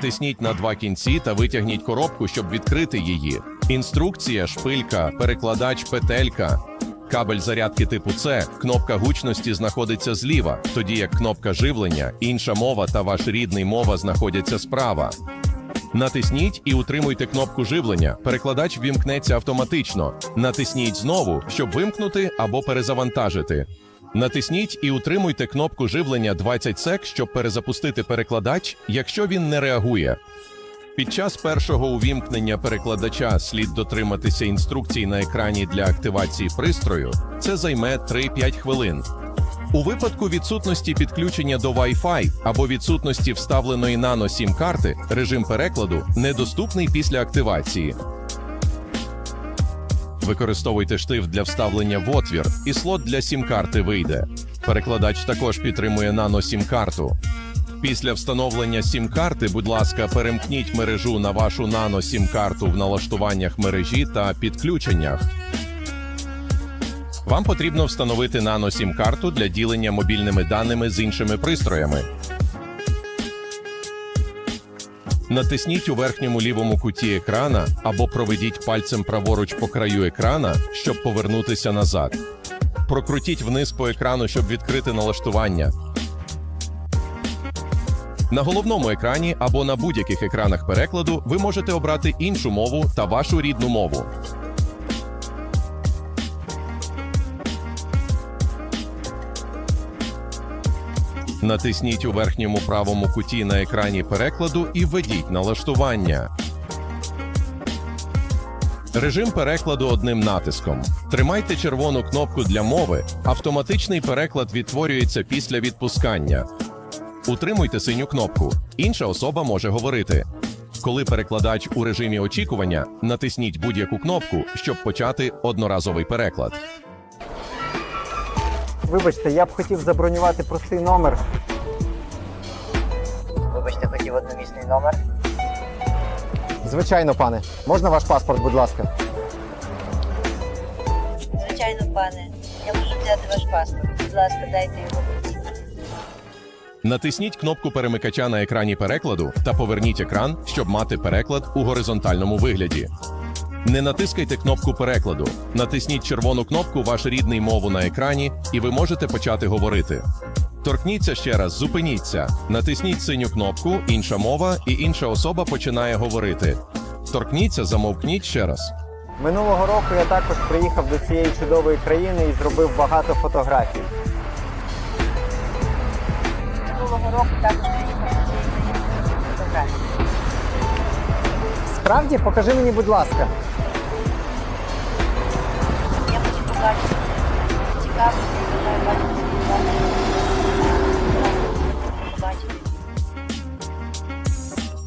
Натисніть на два кінці та витягніть коробку, щоб відкрити її. Інструкція, шпилька, перекладач, петелька. Кабель зарядки типу С, кнопка гучності знаходиться зліва, тоді як кнопка живлення, інша мова та ваш рідний мова знаходяться справа. Натисніть і утримуйте кнопку живлення. Перекладач ввімкнеться автоматично. Натисніть знову, щоб вимкнути або перезавантажити. Натисніть і утримуйте кнопку живлення 20 сек, щоб перезапустити перекладач, якщо він не реагує. Під час першого увімкнення перекладача слід дотриматися інструкцій на екрані для активації пристрою. Це займе 3-5 хвилин. У випадку відсутності підключення до Wi-Fi або відсутності вставленої нано сім карти, режим перекладу недоступний після активації. Використовуйте штифт для вставлення в отвір, і слот для сім-карти вийде. Перекладач також підтримує нано сім-карту. Після встановлення сім-карти, будь ласка, перемкніть мережу на вашу нано сім-карту в налаштуваннях мережі та підключеннях. Вам потрібно встановити нано сім-карту для ділення мобільними даними з іншими пристроями. Натисніть у верхньому лівому куті екрана або проведіть пальцем праворуч по краю екрана, щоб повернутися назад. Прокрутіть вниз по екрану, щоб відкрити налаштування. На головному екрані або на будь-яких екранах перекладу ви можете обрати іншу мову та вашу рідну мову. Натисніть у верхньому правому куті на екрані перекладу і введіть налаштування. Режим перекладу одним натиском. Тримайте червону кнопку для мови. Автоматичний переклад відтворюється після відпускання. Утримуйте синю кнопку. Інша особа може говорити. Коли перекладач у режимі очікування, натисніть будь-яку кнопку, щоб почати одноразовий переклад. Вибачте, я б хотів забронювати простий номер. Вибачте, хотів одномісний номер. Звичайно, пане. Можна ваш паспорт, будь ласка? Звичайно, пане. Я можу взяти ваш паспорт. Будь ласка, дайте його. Натисніть кнопку перемикача на екрані перекладу та поверніть екран, щоб мати переклад у горизонтальному вигляді. Не натискайте кнопку перекладу. Натисніть червону кнопку ваш рідний мову на екрані, і ви можете почати говорити. Торкніться ще раз, зупиніться. Натисніть синю кнопку, інша мова, і інша особа починає говорити. Торкніться, замовкніть ще раз. Минулого року я також приїхав до цієї чудової країни і зробив багато фотографій. Минулого року також приїхав до цієї країни фотографії. Справді, покажи мені, будь ласка. Я хотів побачити. Цікаво, я. Бачити.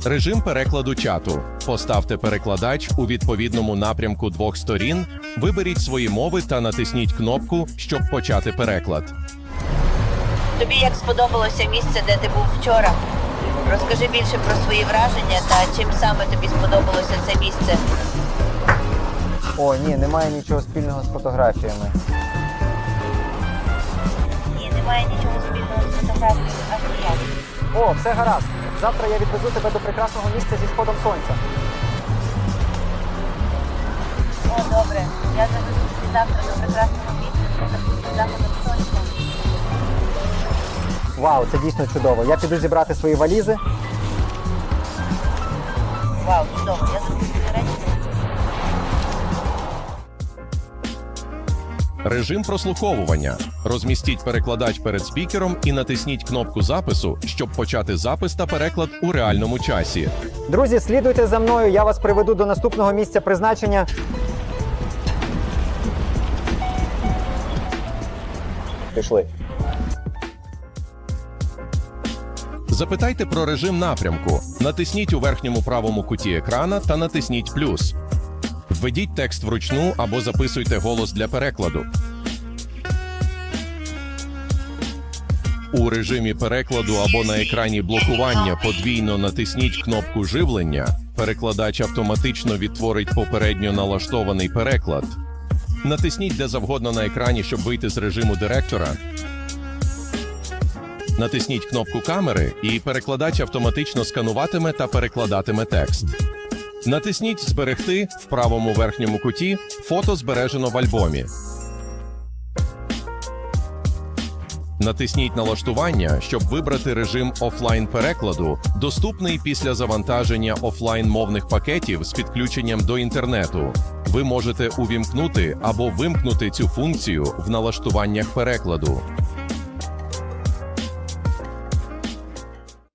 Режим перекладу чату. Поставте перекладач у відповідному напрямку двох сторін, виберіть свої мови та натисніть кнопку, щоб почати переклад. Тобі як сподобалося місце, де ти був вчора? Розкажи більше про свої враження та чим саме тобі сподобалося це місце. О, ні, немає нічого спільного з фотографіями. Ні, немає нічого спільного з фотографією. Аж ніяк. О, все гаразд. Завтра я відвезу тебе до прекрасного місця зі сходом сонця. О, добре. Я заведу тобі завтра до прекрасного місця з заходом сонця. Вау, це дійсно чудово. Я піду зібрати свої валізи. Вау, чудово. Я. Режим прослуховування. Розмістіть перекладач перед спікером і натисніть кнопку запису, щоб почати запис та переклад у реальному часі. Друзі, слідуйте за мною, я вас приведу до наступного місця призначення. Пішли. Запитайте про режим напрямку. Натисніть у верхньому правому куті екрана та натисніть плюс. Введіть текст вручну або записуйте голос для перекладу. У режимі перекладу або на екрані блокування подвійно натисніть кнопку живлення. Перекладач автоматично відтворить попередньо налаштований переклад. Натисніть де завгодно на екрані, щоб вийти з режиму директора. Натисніть кнопку камери, і перекладач автоматично скануватиме та перекладатиме текст. Натисніть Зберегти в правому верхньому куті. Фото збережено в альбомі. Натисніть налаштування, щоб вибрати режим офлайн перекладу, доступний після завантаження офлайн мовних пакетів з підключенням до інтернету. Ви можете увімкнути або вимкнути цю функцію в налаштуваннях перекладу.